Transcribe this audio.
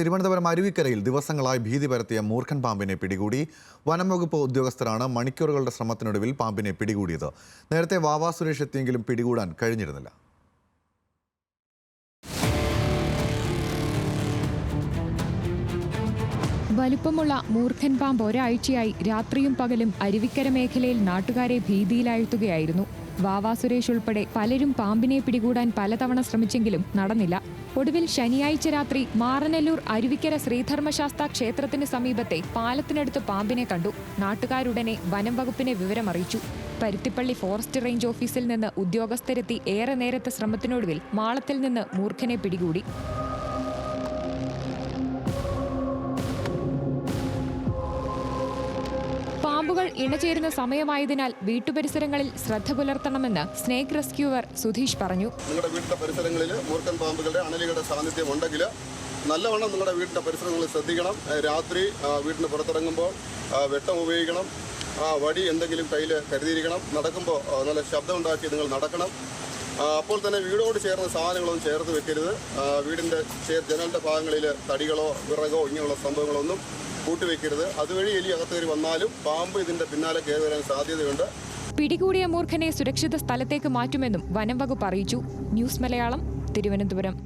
തിരുവനന്തപുരം അരുവിക്കരയിൽ ദിവസങ്ങളായി ഭീതി പരത്തിയ മൂർഖൻ പാമ്പിനെ പിടികൂടി. വനം വകുപ്പ് ഉദ്യോഗസ്ഥരാണ് മണിക്കൂറുകളുടെ ശ്രമത്തിനൊടുവിൽ പാമ്പിനെ പിടികൂടിയത്. നേരത്തെ വാവാ സുരേഷ് എത്തിയെങ്കിലും പിടികൂടാൻ കഴിഞ്ഞിരുന്നില്ല. വലുപ്പമുള്ള മൂർഖൻ പാമ്പ് ഒരാഴ്ചയായി രാത്രിയും പകലും അരുവിക്കര മേഖലയിൽ നാട്ടുകാരെ ഭീതിയിലാഴ്ത്തുകയായിരുന്നു. വാവാ സുരേഷ് ഉൾപ്പെടെ പലരും പാമ്പിനെ പിടികൂടാൻ പലതവണ ശ്രമിച്ചെങ്കിലും നടന്നില്ല. ഒടുവിൽ ശനിയാഴ്ച രാത്രി മാറനല്ലൂർ അരുവിക്കര ശ്രീധർമ്മശാസ്ത ക്ഷേത്രത്തിന് സമീപത്തെ പാലത്തിനടുത്ത് പാമ്പിനെ കണ്ടു. നാട്ടുകാരുടനെ വനം വകുപ്പിനെ വിവരമറിയിച്ചു. പരുത്തിപ്പള്ളി ഫോറസ്റ്റ് റേഞ്ച് ഓഫീസിൽ നിന്ന് ഉദ്യോഗസ്ഥരെത്തി ഏറെ നേരത്തെ ശ്രമത്തിനൊടുവിൽ മാളത്തിൽ നിന്ന് മൂർഖനെ പിടികൂടി. പാമ്പുകൾ ഇണചേരുന്ന സമയമായതിനാൽ വീട്ടുപരിസരങ്ങളിൽ ശ്രദ്ധ പുലർത്തണമെന്ന് സ്നേക് റെസ്ക്യൂവർ സുധീഷ് പറഞ്ഞു. നിങ്ങളുടെ വീടിന്റെ പരിസരങ്ങളിൽ മൂർഖൻ പാമ്പുകളുടെ അണലികളുടെ സാന്നിധ്യം ഉണ്ടെങ്കിൽ നല്ലവണ്ണം നിങ്ങളുടെ വീടിന്റെ പരിസരങ്ങളിൽ ശ്രദ്ധിക്കണം. രാത്രി വീടിന് പുറത്തിറങ്ങുമ്പോൾ വെട്ടം ഉപയോഗിക്കണം. വടി എന്തെങ്കിലും കയ്യിൽ കരുതിയിരിക്കണം. നടക്കുമ്പോൾ നല്ല ശബ്ദമുണ്ടാക്കി നിങ്ങൾ നടക്കണം. അപ്പോൾ തന്നെ വീടോട് ചേർന്ന സാധനങ്ങളൊന്നും ചേർത്ത് വെക്കരുത്. വീടിന്റെ ജനലിന്റെ ഭാഗങ്ങളിൽ തടികളോ വിറകോ ഇങ്ങനെയുള്ള സംഭവങ്ങളൊന്നും കൂട്ടിവെക്കരുത്. അതുവഴി എലി അകത്ത് കയറി വന്നാലും പാമ്പ് ഇതിന്റെ പിന്നാലെ കയറി വരാൻ സാധ്യതയുണ്ട്. പിടികൂടിയ മൂർഖനെ സുരക്ഷിത സ്ഥലത്തേക്ക് മാറ്റുമെന്നും വനം വകുപ്പ് അറിയിച്ചു. ന്യൂസ് മലയാളം തിരുവനന്തപുരം.